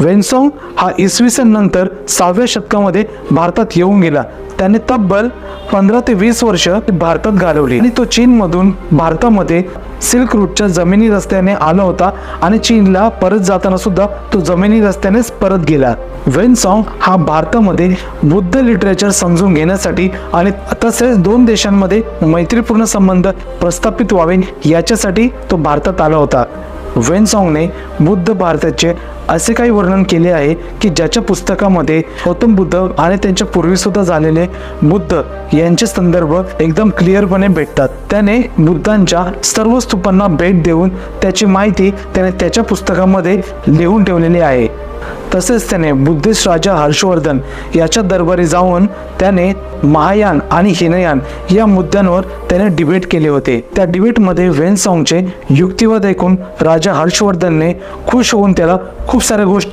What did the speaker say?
वेन्सॉंग हा इसवी सन नंतर सहाव्या शतकामध्ये भारतात येऊन गेला. त्याने तब्बल पंधरा ते वीस वर्ष भारतात घालवली. आणि तो चीनमधून भारतामध्ये सिल्क रूटच्या जमिनी रस्त्याने आला होता आणि चीनला परत जाताना सुद्धा तो जमिनी रस्त्यानेच परत गेला. वेनसॉंग हा भारतामध्ये बुद्ध लिटरेचर समजून घेण्यासाठी आणि तसेच दोन देशांमध्ये मैत्रीपूर्ण संबंध प्रस्थापित व्हावे याच्यासाठी तो भारतात आला होता. वेनसॉंगने बुद्ध भारताचे असे काही वर्णन केले आहे की ज्याच्या पुस्तकामध्ये गौतम बुद्ध आणि त्यांच्या पूर्वीसुद्धा झालेले बुद्ध यांचे संदर्भ एकदम क्लिअरपणे भेटतात. त्याने बुद्धांच्या सर्व स्तूपांना भेट देऊन त्याची माहिती त्याने त्याच्या पुस्तकामध्ये लिहून ठेवलेली आहे. तसेच त्याने बुद्धिस्ट राजा हर्षवर्धन याच्या दरबारी जाऊन त्याने महायान आणि हिनयान या मुद्द्यांवर त्याने डिबेट केले होते. त्या डिबेटमध्ये वेनसॉंगचे युक्तिवाद ऐकून राजा हर्षवर्धनने खुश होऊन त्याला खूप साऱ्या गोष्टी